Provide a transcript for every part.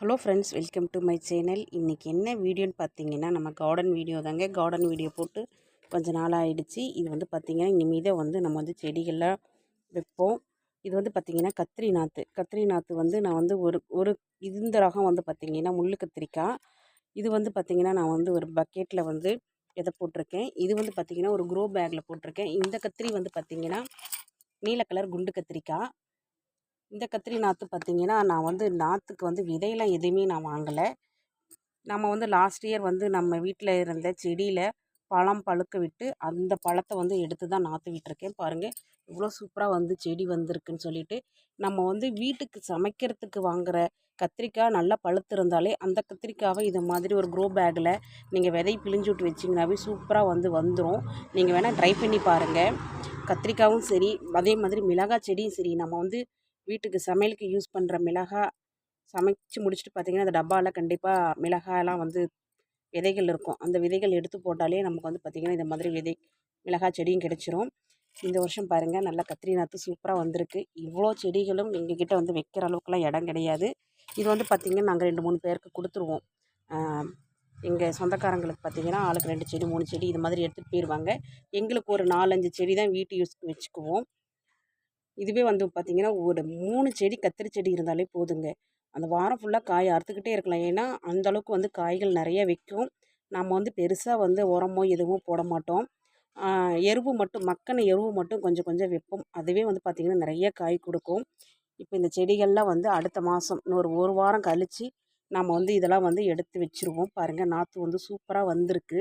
Hello friends welcome to my channel. இன்றைக்கி என்ன வீடியோன்னு பார்த்தீங்கன்னா நம்ம கார்டன் வீடியோ தாங்க. கார்டன் வீடியோ போட்டு கொஞ்சம் நாள் ஆயிடுச்சு. இது வந்து பார்த்திங்கன்னா இனிமேல் வந்து நம்ம வந்து செடிகள்லாம் வைப்போம். இது வந்து பார்த்திங்கன்னா கத்திரி நாற்று கத்திரி நாற்று வந்து நான் வந்து ஒரு ஒரு இந்த ரகம் வந்து பார்த்திங்கன்னா முள்ளு கத்திரிக்காய். இது வந்து பார்த்திங்கன்னா நான் வந்து ஒரு பக்கெட்டில் வந்து எதை போட்டிருக்கேன். இது வந்து பார்த்திங்கன்னா ஒரு க்ரோ பேக்கில் போட்டிருக்கேன். இந்த கத்திரி வந்து பார்த்திங்கன்னா நீல கலர் குண்டு கத்திரிக்காய். இந்த கத்திரி நாற்று பார்த்திங்கன்னா நான் வந்து நாற்றுக்கு வந்து விதையெல்லாம் எதுவுமே நான் வாங்கலை. நம்ம வந்து லாஸ்ட் இயர் வந்து நம்ம வீட்டில் இருந்த செடியில் பழம் பழுக்க விட்டு அந்த பழத்தை வந்து எடுத்து தான் நாற்று விட்டுருக்கேன். பாருங்கள் இவ்வளோ சூப்பராக வந்து செடி வந்திருக்குன்னு சொல்லிட்டு நம்ம வந்து வீட்டுக்கு சமைக்கிறதுக்கு வாங்குகிற கத்திரிக்காய் நல்லா பழுத்து இருந்தாலே அந்த கத்திரிக்காவை இது மாதிரி ஒரு க்ரோ பேக்கில் நீங்கள் விதை பிழிஞ்சு விட்டு வச்சிங்கனாவே சூப்பராக வந்து வந்துடும் நீங்கள் வேணால் ட்ரை பண்ணி பாருங்கள் கத்திரிக்காயும் சரி அதே மாதிரி மிளகாய் செடியும் சரி நம்ம வந்து வீட்டுக்கு சமையலுக்கு யூஸ் பண்ணுற மிளகாய் சமைச்சு முடிச்சுட்டு பார்த்திங்கன்னா அந்த டப்பாவில் கண்டிப்பாக மிளகாயெல்லாம் வந்து விதைகள் இருக்கும். அந்த விதைகள் எடுத்து போட்டாலே நமக்கு வந்து பார்த்திங்கன்னா இந்த மாதிரி விதை மிளகாய் செடியும் கிடச்சிரும். இந்த வருஷம் பாருங்கள் நல்லா கத்திரி நாற்று சூப்பராக வந்திருக்கு. இவ்வளோ செடிகளும் எங்ககிட்ட வந்து வைக்கிற அளவுக்குலாம் இடம் கிடையாது. இது வந்து பார்த்திங்கன்னா நாங்கள் ரெண்டு மூணு பேருக்கு கொடுத்துருவோம். எங்கள் சொந்தக்காரங்களுக்கு பார்த்திங்கன்னா ஆளுக்கு ரெண்டு செடி மூணு செடி இது மாதிரி எடுத்துகிட்டு போயிடுவாங்க எங்களுக்கு ஒரு நாலஞ்சு செடி தான் வீட்டு யூஸ்க்கு வச்சுக்குவோம். இதுவே வந்து பார்த்திங்கன்னா ஒரு மூணு செடி கத்திரி செடி இருந்தாலே போதுங்க. அந்த வாரம் ஃபுல்லாக காய் அறுத்துக்கிட்டே இருக்கலாம். ஏன்னா அந்தளவுக்கு வந்து காய்கள் நிறைய வைக்கும். நம்ம வந்து பெருசாக வந்து உரமோ எதுவும் போட மாட்டோம். எருவு மட்டும் மக்கின எருவு மட்டும் கொஞ்சம் கொஞ்சம் வைப்போம். அதுவே வந்து பார்த்திங்கன்னா நிறைய காய் கொடுக்கும். இப்போ இந்த செடிகள்லாம் வந்து அடுத்த மாதம் இன்னொரு ஒரு வாரம் கழித்து நம்ம வந்து இதெல்லாம் வந்து எடுத்து வச்சுருவோம். பாருங்கள் நாற்று வந்து சூப்பராக வந்திருக்கு.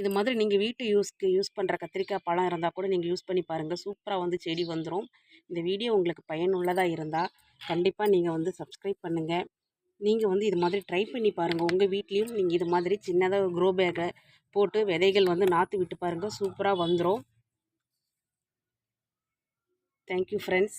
இது மாதிரி நீங்கள் வீட்டு யூஸ்க்கு யூஸ் பண்ணுற கத்திரிக்காய் பழம் இருந்தால் கூட நீங்கள் யூஸ் பண்ணி பாருங்கள் சூப்பராக வந்து செடி வந்துடும் இந்த வீடியோ உங்களுக்கு பயனுள்ளதாக இருந்தால் கண்டிப்பாக நீங்கள் வந்து சப்ஸ்கிரைப் பண்ணுங்கள் நீங்கள் வந்து இது மாதிரி ட்ரை பண்ணி பாருங்கள் உங்கள் வீட்லேயும் நீங்கள் இது மாதிரி சின்னதாக க்ரோ பேக்கை போட்டு விதைகள் வந்து நாற்று விட்டு பாருங்கள் சூப்பராக வந்துடும் தேங்க்யூ ஃப்ரெண்ட்ஸ்